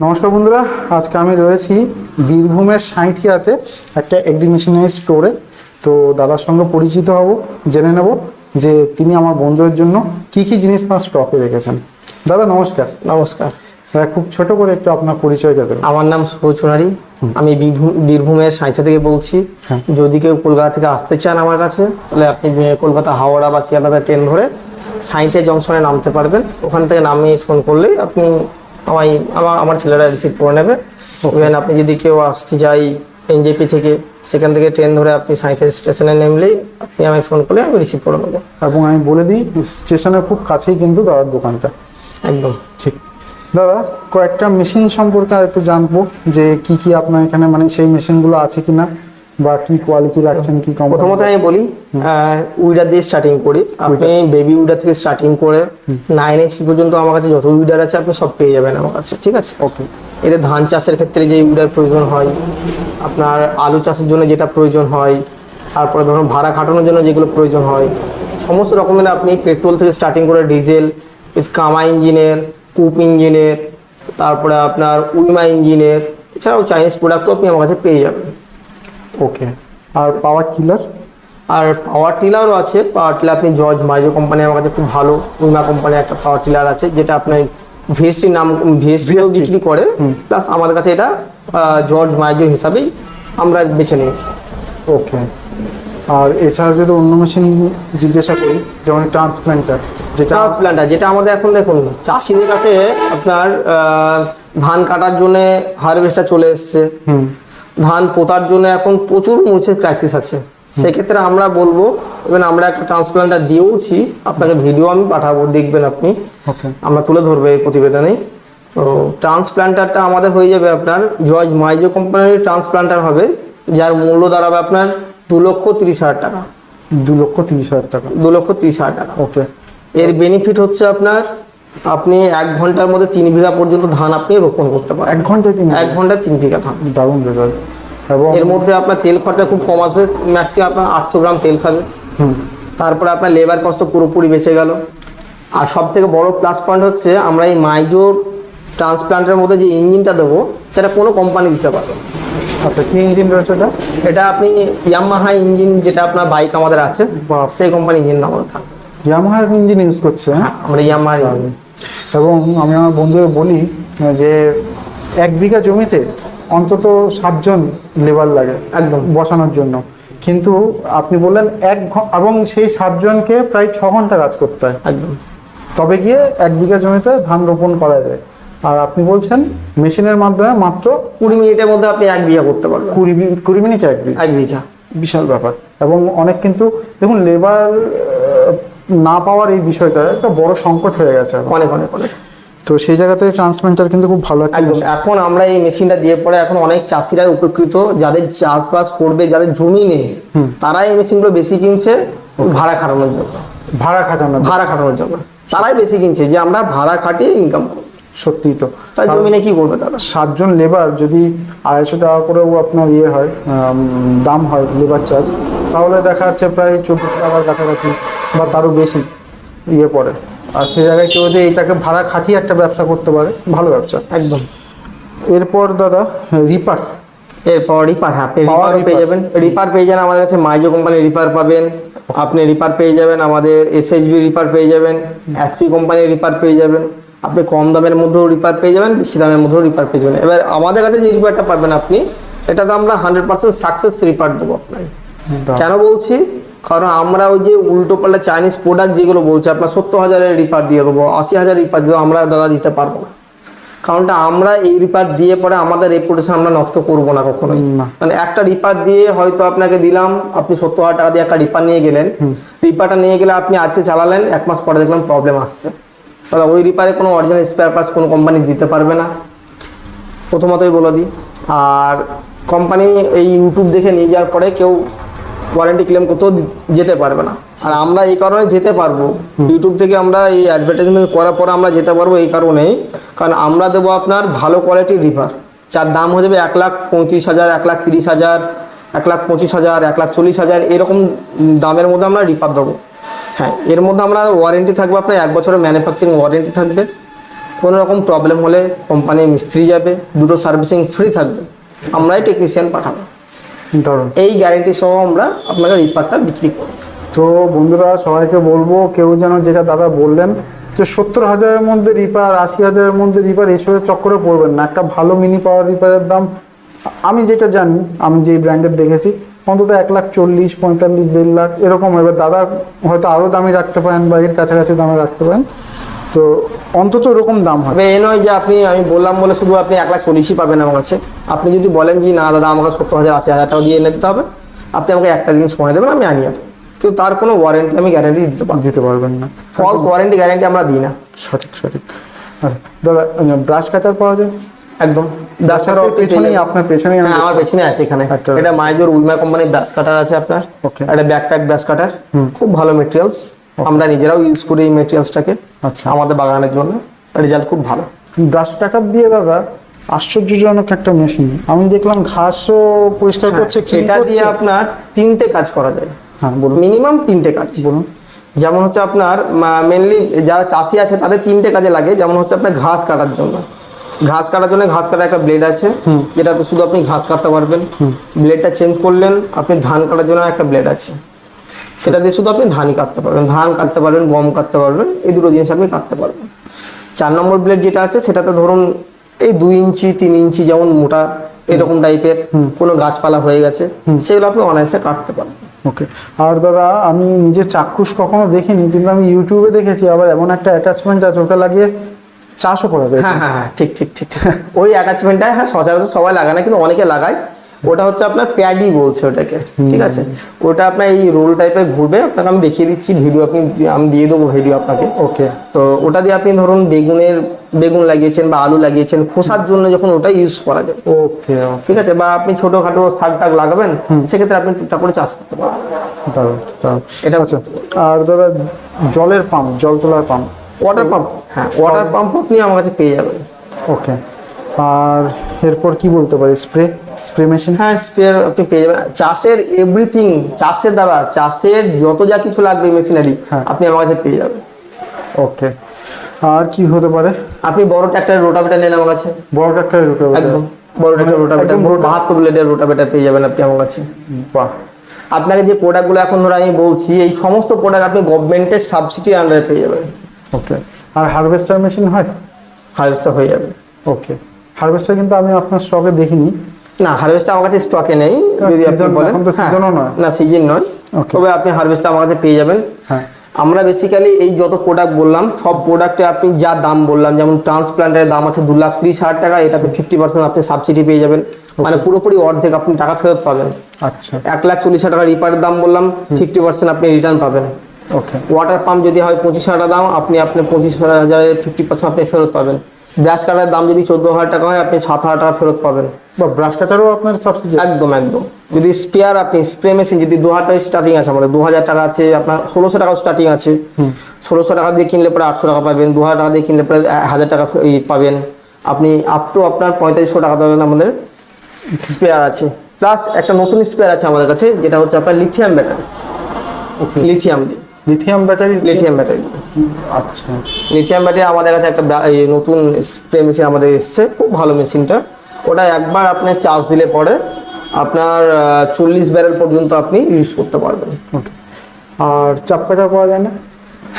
নমস্কার বন্ধুরা আজকে আমি রয়েছি বীরভূমের সাঁইথিয়াতে একটা এগ্রিমেশনারি স্টোরে। তো দাদার সঙ্গে পরিচিত হব জেনে নেব যে তিনি আমার বন্ধুদের জন্য কি কি জিনিস তার স্টকে রেখেছেন। দাদা নমস্কার। নমস্কার। দাদা খুব ছোট করে একটু আপনার পরিচয় দেবেন। আমার নাম শুভ চুনারি আমি বীরভূমের সাঁইথা থেকে বলছি। হ্যাঁ। যদি কেউ কলকাতা থেকে আসতে চান আমার কাছে তাহলে আপনি কলকাতা হাওড়া বা শিয়ালদা ট্রেন ধরে সাঁইথিয়া জংশনে নামতে পারবেন। ওখান থেকে নামিয়ে ফোন করলেই আপনি আমায় আমার আমার ছেলেরা রিসিভ করে নেবে। ইভেন আপনি যদি কেউ আসতে চাই এনজেপি থেকে সেখান থেকে ট্রেন ধরে আপনি সাঁইথিয়া স্টেশনে নেমলেই আপনি আমায় ফোন করলে আমি রিসিভ করে নেব। এবং আমি বলে দিই স্টেশনের খুব কাছেই কিন্তু দাদার দোকানটা। একদম। ঠিক। দাদা কয়েকটা মেশিন সম্পর্কে একটু জানব যে কি কি আপনার এখানে মানে সেই মেশিনগুলো আছে কিনা। বা কি কোয়ালিটি রাখছেন কি কম প্রথমত আমি বলি উইডার দিয়ে স্টার্টিং করি। আপনি বেবি উইডার থেকে স্টার্টিং করে নাইন এইচপি পর্যন্ত আমার কাছে যত উইডার আছে আপনি সব পেয়ে যাবেন আমার কাছে ঠিক আছে? ওকে এতে ধান চাষের ক্ষেত্রে যে উইডার প্রয়োজন হয় আপনার আলু চাষের জন্য যেটা প্রয়োজন হয় তারপরে ধরুন ভাড়া খাটানোর জন্য যেগুলো প্রয়োজন হয় সমস্ত রকমের আপনি পেট্রোল থেকে স্টার্টিং করে ডিজেল কামা ইঞ্জিনের কুপ ইঞ্জিনের তারপরে আপনার উইমা ইঞ্জিনের এছাড়াও চাইনিজ প্রোডাক্টও আপনি আমার কাছে পেয়ে যাবেন। ওকে আর পাওয়ার টিলার আর পাওয়ার টিলারও আছে। পাওয়ার টিলার আপনি জর্জ মাইজো কোম্পানি আমার কাছে খুব ভালো উইমা কোম্পানির একটা পাওয়ার টিলার আছে যেটা আপনার ভিএসটি নাম ভিএসটি VST বিক্রি করে। প্লাস আমাদের কাছে এটা জর্জ মাইজো হিসাবেই আমরা বেছে নিই ওকে আর এছাড়া যদি অন্য মেশিন জিজ্ঞাসা করি যেমন ট্রান্সপ্ল্যান্টার যেটা ট্রান্সপ্ল্যান্টার যেটা আমাদের এখন দেখুন চাষিদের কাছে আপনার ধান কাটার জন্য হারভেস্টার চলে এসছে। হুম। ধান পোতার জন্য এখন প্রচুর মুচের ক্রাইসিস আছে। সেক্ষেত্রে আমরা বলব এবং আমরা একটা ট্রান্সপ্লান্টার দিয়েওছি আপনাকে ভিডিও আমি পাঠাবো দেখবেন আপনি। আমরা তুলে ধরবো এই প্রতিবেদনে। তো ট্রান্সপ্লান্টারটা আমাদের হয়ে যাবে আপনার জর্জ মাইজো কোম্পানির ট্রান্সপ্লান্টার হবে যার মূল্য দাঁড়াবে আপনার দু লক্ষ তিরিশ হাজার টাকা। দু লক্ষ তিরিশ হাজার টাকা। দু লক্ষ তিরিশ হাজার টাকা। ওকে এর বেনিফিট হচ্ছে আপনার আপনি এক ঘণ্টার মধ্যে তিন বিঘা পর্যন্ত ধান আপনি রোপণ করতে পারেন এক ঘন্টায় তিন এক ঘন্টায় তিন বিঘা ধান। দারুণ রেজাল্ট এবং এর মধ্যে আপনার তেল খরচা খুব কম আসবে ম্যাক্সিমাম আপনার আটশো গ্রাম তেল খাবে। তারপরে আপনার লেবার কস্ট পুরোপুরি বেঁচে গেল। আর সব থেকে বড় প্লাস পয়েন্ট হচ্ছে আমরা এই মাইজোর ট্রান্সপ্লান্টের মধ্যে যে ইঞ্জিনটা দেবো সেটা কোনো কোম্পানি দিতে পারবে। আচ্ছা কি ইঞ্জিন রয়েছে এটা এটা আপনি ইয়ামাহা ইঞ্জিন যেটা আপনার বাইক আমাদের আছে সেই কোম্পানি ইঞ্জিন আমাদের থাকবে ইয়ামাহার ইঞ্জিন ইউজ করছে হ্যাঁ? আমরা ইয়ামাহার ইঞ্জিন এবং আমি আমার বন্ধুদের বলি যে এক বিঘা জমিতে অন্তত সাতজন লেবার লাগে একদম। বসানোর জন্য। কিন্তু আপনি বললেন এক এবং সেই সাতজনকে প্রায় ছ ঘণ্টা কাজ করতে হয়। একদম। তবে গিয়ে এক বিঘা জমিতে ধান রোপণ করা যায়। আর আপনি বলছেন মেশিনের মাধ্যমে মাত্র কুড়ি মিনিটের মধ্যে আপনি এক বিঘা করতে পারবেন। কুড়ি কুড়ি মিনিটে এক বিঘা। এক বিঘা। বিশাল ব্যাপার। এবং অনেক কিন্তু দেখুন লেবার না পাওয়ার এই বিষয়টা একটা বড় সংকট হয়ে গেছে। অনেক অনেক অনেক। তো সেই জায়গাতে ট্রান্সপ্লান্টার কিন্তু খুব ভালো একদম। এখন আমরা এই মেশিনটা দিয়ে পরে এখন অনেক চাষিরা উপকৃত যাদের চাষবাস করবে যাদের জমি নেই তারা এই মেশিনগুলো বেশি কিনছে ভাড়া খাটানোর জন্য। ভাড়া খাটানো ভাড়া খাটানোর জন্য। তারাই বেশি কিনছে যে আমরা ভাড়া খাটিয়ে ইনকাম করব সত্যিই তো। তাই জমি জমিনে কি করবে তারা? সাতজন লেবার যদি আড়াইশো টাকা করেও আপনার ইয়ে হয় দাম হয় লেবার চার্জ তাহলে দেখা যাচ্ছে প্রায় চোদ্দোশো টাকার কাছাকাছি বা তারও বেশি ইয়ে পড়ে। আর সে জায়গায় কেউ যদি এইটাকে ভাড়া খাটিয়ে একটা ব্যবসা করতে পারে ভালো ব্যবসা। একদম। এরপর দাদা রিপার এরপর রিপার হ্যাঁ আপনি পেয়ে যাবেন। রিপার পেয়ে যান আমাদের কাছে মাইজো কোম্পানির রিপার পাবেন। আপনি রিপার পেয়ে যাবেন আমাদের এসএইচবি রিপার পেয়ে যাবেন এসপি কোম্পানির রিপার পেয়ে যাবেন। আপনি কম দামের মধ্যেও রিপার পেয়ে যাবেন বেশি দামের মধ্যেও রিপার পেয়ে যাবেন। এবার আমাদের কাছে যে রিপারটা পাবেন আপনি এটাতে আমরা হান্ড্রেড পার্সেন্ট সাকসেস রিপার দেবো আপনাকে। কেন বলছি? কারণ আমরা ওই যে উল্টো পাল্টা চাইনিজ প্রোডাক্ট যেগুলো বলছে আপনার সত্তর হাজারের রিপার দিয়ে দেবো আশি হাজার রিপার দিয়ে আমরা দাদা দিতে পারব না। কারণটা আমরা এই রিপার দিয়ে পরে আমাদের রেপুটেশন আমরা নষ্ট করব না কখনোই। মানে একটা রিপার দিয়ে হয়তো আপনাকে দিলাম আপনি সত্তর হাজার টাকা দিয়ে একটা রিপার নিয়ে গেলেন। রিপারটা নিয়ে গেলে আপনি আজকে চালালেন এক মাস পরে দেখলাম প্রবলেম আসছে। তাহলে ওই রিপারে কোনো অরিজিনাল স্পেয়ার পার্টস কোনো কোম্পানি দিতে পারবে না। প্রথমতই বলে দিই। আর কোম্পানি এই ইউটিউব দেখে নিয়ে যাওয়ার পরে কেউ ওয়ারেন্টি ক্লেম করতেও যেতে পারবে না। আর আমরা এই কারণে যেতে পারব। ইউটিউব থেকে আমরা এই অ্যাডভার্টাইজমেন্ট করার পরে আমরা যেতে পারব এই কারণেই। কারণ আমরা দেবো আপনার ভালো কোয়ালিটির রিভার যার দাম হয়ে যাবে এক লাখ পঁয়ত্রিশ হাজার এক লাখ তিরিশ হাজার এক লাখ পঁচিশ হাজার এক লাখ চল্লিশ হাজার এরকম দামের মধ্যে আমরা রিপার দেবো। হ্যাঁ এর মধ্যে আমরা ওয়ারেন্টি থাকবে আপনার এক বছরের ম্যানুফ্যাকচারিং ওয়ারেন্টি থাকবে। কোনো রকম প্রবলেম হলে কোম্পানির মিস্ত্রি যাবে দুটো সার্ভিসিং ফ্রি থাকবে। আমরাই টেকনিশিয়ান পাঠাবো। ধরুন। এই গ্যারেন্টি সহ আমরা আপনাকে রিপারটা বিক্রি করব। তো বন্ধুরা সবাইকে বলব কেউ যেন যেটা দাদা বললেন যে সত্তর হাজারের মধ্যে রিপার আশি হাজারের মধ্যে রিপার এসবের চক্করে পড়বেন না। একটা ভালো মিনি পাওয়ার রিপারের দাম আমি যেটা জানি আমি যেই ব্র্যান্ডের দেখেছি অন্তত এক লাখ চল্লিশ পঁয়তাল্লিশ দেড় লাখ এরকম এবার দাদা হয়তো আরও দামি রাখতে পারেন বা এর কাছাকাছি দামে রাখতে পারেন। তো অন্তত ওরকম দাম হবে এ নয় যে আপনি আমি বললাম বলে শুধু আপনি এক লাখ চল্লিশই পাবেন আমার কাছে। আপনি যদি বলেন কি না দাদা আমাকে সত্তর হাজার আশি হাজার টাকা দিয়ে এনে দিতে হবে আপনি আমাকে একটা দিন সময় দেবেন আমি আনিয়ে দেবো। কিন্তু তার কোনো ওয়ারেন্টি আমি গ্যারেন্টি দিতে পারব দিতে পারবেন না। ফলস ওয়ারেন্টি গ্যারেন্টি আমরা দিই না। সঠিক সঠিক। আচ্ছা দাদা ব্রাশ কাচার পাওয়া যায়? একদম। ব্রাশ সাথে পেছনেই আপনার পেছনেই হ্যাঁ আমার পেছনে আছে এখানে। একটা- এটা মাইজোর উইমা কোম্পানির ব্রাশ কাটার আছে আপনার। Okay. একটা ব্যাকপ্যাক ব্রাশ কাটার খুব ভালো মেটেরিয়ালস আমরা নিজেরাও ইউজ করি এই মেটেরিয়ালসটাকে আচ্ছা। আমাদের বাগানের জন্য। রেজাল্ট খুব ভালো। ব্রাশ কাটার দিয়ে দাদা আশ্চর্যজনক একটা মেশিন আমি দেখলাম ঘাসও পরিষ্কার করছে এটা দিয়ে আপনার তিনটে কাজ করা যায়। হ্যাঁ বলুন। মিনিমাম তিনটে কাজ। বলুন। যেমন হচ্ছে আপনার মেনলি যারা চাষি আছে তাদের তিনটে কাজে লাগে। যেমন হচ্ছে আপনার ঘাস কাটার জন্য। ঘাস কাটার জন্য ঘাস কাটার একটা ব্লেড আছে। যেটাতে শুধু আপনি ঘাস কাটতে পারবেন। ব্লেডটা চেঞ্জ করলেন আপনি ধান কাটার জন্য একটা ব্লেড আছে। সেটা দিয়ে শুধু আপনি ধানই কাটতে পারবেন। ধান কাটতে পারবেন গম কাটতে পারবেন এই দুটো জিনিস আপনি কাটতে পারবেন। চার নম্বর ব্লেড যেটা আছে সেটাতে ধরুন এই দুই ইঞ্চি তিন ইঞ্চি যেমন মোটা এরকম টাইপের কোনো গাছপালা হয়ে গেছে সেগুলো আপনি অনায়াসে কাটতে পারবেন। ওকে। আর দাদা আমি নিজে চাক্ষুষ কখনো দেখিনি কিন্তু আমি ইউটিউবে দেখেছি আবার এমন একটা অ্যাটাচমেন্ট আছে ওটা লাগিয়ে চাষও করা যায়। হ্যাঁ হ্যাঁ হ্যাঁ ঠিক ঠিক ঠিক ঠিক। ওই অ্যাটাচমেন্টটা হ্যাঁ সচরাচর সবাই লাগায় না কিন্তু অনেকে লাগায়। ওটা হচ্ছে আপনার প্যাডি বলছে ওটাকে ঠিক আছে? ওটা আপনার এই রোল টাইপের ঘুরবে আপনাকে আমি দেখিয়ে দিচ্ছি ভিডিও আপনি আমি দিয়ে দেবো ভিডিও আপনাকে। ওকে। তো ওটা দিয়ে আপনি ধরুন বেগুনের বেগুন লাগিয়েছেন বা আলু লাগিয়েছেন খোসার জন্য যখন ওটা ইউজ করা যায়। ওকে ঠিক আছে? বা আপনি ছোটোখাটো শাক টাক লাগাবেন সেক্ষেত্রে আপনি টুকটাক করে চাষ করতে পারবেন। দারুণ দারুণ। এটা হচ্ছে আর দাদা জলের পাম্প জল তোলার পাম্প? ওয়াটার পাম্প হ্যাঁ ওয়াটার পাম্প আপনি আমার কাছে পেয়ে যাবেন। ওকে। আর এরপর কি বলতে পারি? স্প্রে স্প্রে মেশিন হ্যাঁ স্পেয়ার আপনি পেয়ে যাবেন। চাষের এভরিথিং চাষের দ্বারা চাষের যত যা কিছু লাগবে মেশিনারি হ্যাঁ। আপনি আমার কাছে পেয়ে যাবেন। ওকে আর কি হতে পারে? আপনি বড় ট্র্যাক্টরের রোটাভেটার নেন আমার কাছে। বড় ট্রাক্টরের রুটে একদম। বড় ট্র্যাক্টর রোটাভেটার একদম রোটা- বাহাত্তর ব্লেডের রোটাভেটার পেয়ে যাবেন আপনি আমার কাছে। বাহ। আপনাকে যে প্রোডাক্টগুলো এখন ধরো আমি বলছি এই সমস্ত প্রোডাক্ট আপনি গভর্নমেন্টের সাবসিডি আন্ডারে পেয়ে যাবেন। ওকে আর হারভেস্টার মেশিন হয়? হারভেস্টার হয়ে যাবে। ওকে হারভেস্টার কিন্তু আমি আপনার স্টকে দেখিনি। না হারভেস্টার আমার কাছে স্টকে নেই যদি আপনি বলেন। হ্যাঁ। না সিজন নয়. তবে আপনি হারভেস্টার আমার কাছে পেয়ে যাবেন। হ্যাঁ। আমরা বেসিক্যালি এই যত প্রোডাক্ট বললাম সব প্রোডাক্টে আপনি যা দাম বললাম যেমন ট্রান্সপ্লান্টের দাম আছে দু লাখ ত্রিশ হাজার টাকা এটাতে ফিফটি পার্সেন্ট আপনি সাবসিডি পেয়ে যাবেন। মানে পুরোপুরি অর্ধেক আপনি টাকা ফেরত পাবেন। আচ্ছা। এক লাখ চল্লিশ হাজার টাকা রিপারের দাম বললাম ফিফটি পার্সেন্ট আপনি রিটার্ন পাবেন। ওকে ওয়াটার পাম্প যদি হয় পঁচিশ হাজার টাকা দাম আপনি আপনি পঁচিশ হাজারের ফিফটি পার্সেন্ট আপনি ফেরত পাবেন। ব্রাশ কাটার দাম যদি চোদ্দ হাজার টাকা হয় আপনি সাত হাজার টাকা ফেরত পাবেন। বা ব্রাশ কাটারও আপনার সাবসিডি একদম একদম। যদি স্পেয়ার আপনি স্প্রে মেশিন যদি দু হাজার স্টার্টিং আছে আমাদের দু হাজার টাকা আছে আপনার ষোলোশো টাকা স্টার্টিং আছে। ষোলোশো টাকা দিয়ে কিনলে পরে আটশো টাকা পাবেন দু হাজার টাকা দিয়ে কিনলে পরে হাজার টাকা পাবেন। আপনি আপ টু আপনার পঁয়তাল্লিশশো টাকা দেবেন আমাদের স্পেয়ার আছে। প্লাস একটা নতুন স্পেয়ার আছে আমাদের কাছে যেটা হচ্ছে আপনার লিথিয়াম ব্যাটারি লিথিয়াম দিয়ে। লিথিয়াম ব্যাটারি লিথিয়াম ব্যাটারি আচ্ছা। লিথিয়াম ব্যাটারি আমাদের কাছে একটা নতুন স্প্রে মেশিন আমাদের এসছে খুব ভালো মেশিনটা ওটা একবার আপনি চার্জ দিলে পরে আপনার চল্লিশ ব্যারেল পর্যন্ত আপনি ইউজ করতে পারবেন। ওকে আর চাপ কাটা পাওয়া যায় না?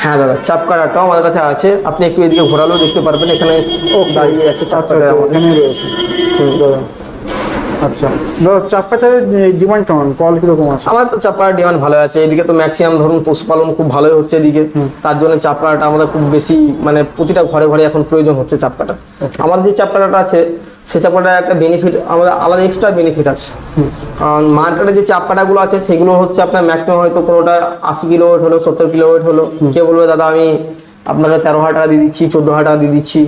হ্যাঁ দাদা চাপ কাটাটাও আমাদের কাছে আছে। আপনি একটু এদিকে ঘোরালেও দেখতে পারবেন এখানে দাঁড়িয়ে আছে চাপ আচ্ছা কাটার আচ্ছা আমাদের। দাদা আচ্ছা। দাদা চাপ ডিমান্ড কেমন? কল কীরকম আছে? আমার তো ডিমান্ড ভালো আছে। এদিকে তো ম্যাক্সিমাম ধরুন পশুপালন খুব ভালোই হচ্ছে এদিকে। তার জন্য আমাদের খুব বেশি মানে প্রতিটা ঘরে ঘরে এখন প্রয়োজন হচ্ছে আমাদের যে চাপ কাটাটা আছে সে চাপ কাটার একটা বেনিফিট আমাদের আলাদা এক্সট্রা বেনিফিট আছে। কারণ মার্কেটে যে আছে সেগুলো হচ্ছে আপনার ম্যাক্সিমাম হয়তো কোনোটা আশি কিলো ওয়েট হলো সত্তর কিলো ওয়েট হলো। কে বলবে দাদা আমি আপনাকে তেরো হাজার টাকা দিয়ে দিচ্ছি চোদ্দ হাজার টাকা দিয়ে দিচ্ছি।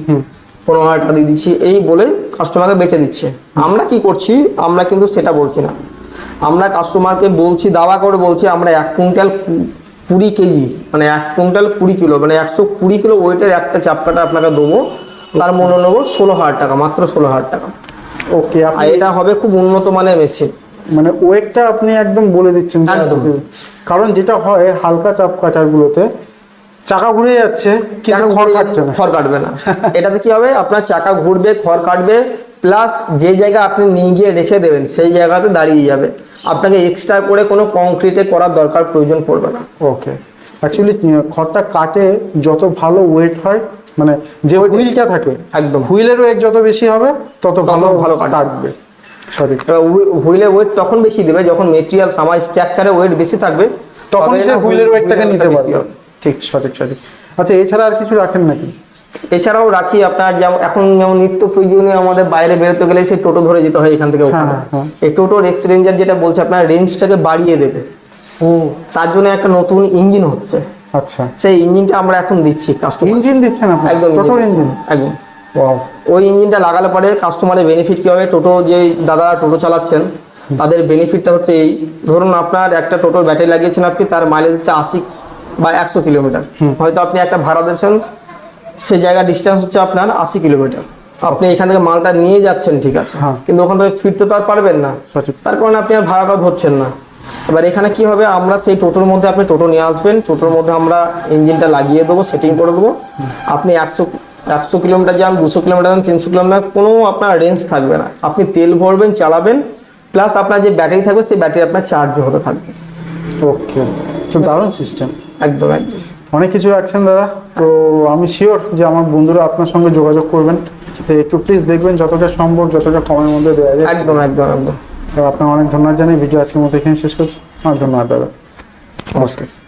পনেরো হাজার টাকা দিয়ে দিচ্ছি এই বলে কাস্টমারকে বেচে দিচ্ছে আমরা কি করছি? আমরা কিন্তু সেটা বলছি না। আমরা কাস্টমারকে বলছি দাওয়া করে বলছি আমরা এক কুইন্টাল কুড়ি কেজি মানে এক কুইন্টাল কুড়ি কিলো মানে একশো কুড়ি কিলো ওয়েটের একটা চাপকাটা আপনাকে দেবো। তার মূল্য নেব ষোলো হাজার টাকা মাত্র ষোলো হাজার টাকা। ওকে আর এটা হবে খুব উন্নত মানের মেশিন মানে ওয়েটটা আপনি একদম বলে দিচ্ছেন। কারণ যেটা হয় হালকা চাপ কাটারগুলোতে চাকা ঘুরে যাচ্ছে কিন্তু খড় কাটছে না। খড় কাটবে না। এটাতে কি হবে? আপনার চাকা ঘুরবে খড় কাটবে প্লাস যে জায়গা আপনি নিয়ে গিয়ে রেখে দেবেন সেই জায়গাতে দাঁড়িয়ে যাবে। আপনাকে এক্সট্রা করে কোনো কংক্রিটে করার দরকার প্রয়োজন পড়বে না। ওকে অ্যাকচুয়ালি খড়টা কাটে যত ভালো ওয়েট হয় মানে যে হুইলটা থাকে একদম। হুইলের ওয়েট যত বেশি হবে তত ভালো ভালো কাটবে। সঠিক হুইলের ওয়েট তখন বেশি দেবে যখন মেটেরিয়াল আমার স্ট্রাকচারে ওয়েট বেশি থাকবে তখন সে হুইলের ওয়েটটাকে নিতে পারবে। ঠিক সঠিক সঠিক। আচ্ছা এছাড়া আর কিছু রাখেন নাকি? এছাড়াও রাখি আপনার যেমন এখন যেমন নিত্য প্রয়োজনীয় আমাদের বাইরে বেরোতে গেলে সেই টোটো ধরে যেতে হয় এখান থেকে ওখানে। হ্যাঁ, হ্যাঁ। এই টোটোর এক্স রেঞ্জার যেটা বলছে আপনার রেঞ্জটাকে বাড়িয়ে দেবে। ও। তার জন্য একটা নতুন ইঞ্জিন হচ্ছে। আচ্ছা। সেই ইঞ্জিনটা আমরা এখন দিচ্ছি কাস্টমার ইঞ্জিন দিচ্ছেন আপনি একদম কত ইঞ্জিন একদম। ওই ইঞ্জিনটা লাগালে পরে কাস্টমারের বেনিফিট কী হবে? টোটো যে দাদারা টোটো চালাচ্ছেন তাদের বেনিফিটটা হচ্ছে এই। ধরুন আপনার একটা টোটোর ব্যাটারি লাগিয়েছেন আপনি তার মাইলেজ হচ্ছে আশি বা একশো কিলোমিটার। হয়তো আপনি একটা ভাড়া দিয়েছেন সেই জায়গার ডিস্টেন্স হচ্ছে আপনার আশি কিলোমিটার। আপনি এখান থেকে মালটা নিয়ে যাচ্ছেন ঠিক আছে। হ্যাঁ। কিন্তু ওখান থেকে ফিরতে তো আর পারবেন না। তার কারণে আপনি আর ভাড়াটা ধরছেন না। এবার এখানে কি হবে আমরা সেই টোটোর মধ্যে আপনি টোটো নিয়ে আসবেন টোটোর মধ্যে আমরা ইঞ্জিনটা লাগিয়ে দেবো সেটিং করে দেবো। আপনি একশো একশো কিলোমিটার যান দুশো কিলোমিটার যান তিনশো কিলোমিটার কোনো আপনার রেঞ্জ থাকবে না। আপনি তেল ভরবেন চালাবেন প্লাস আপনার যে ব্যাটারি থাকবে সেই ব্যাটারি আপনার চার্জ হতে থাকবে। ওকে তো দারুণ সিস্টেম একদম একদম। অনেক কিছু রাখছেন দাদা তো আমি শিওর যে আমার বন্ধুরা আপনার সঙ্গে যোগাযোগ করবেন। তো একটু প্লিজ দেখবেন যতটা সম্ভব যতটা কমের মধ্যে দেওয়া যায়। একদম একদম একদম। তো আপনার অনেক ধন্যবাদ জানাই ভিডিও আজকের মতো এখানে শেষ করছি। অনেক ধন্যবাদ দাদা। নমস্কার।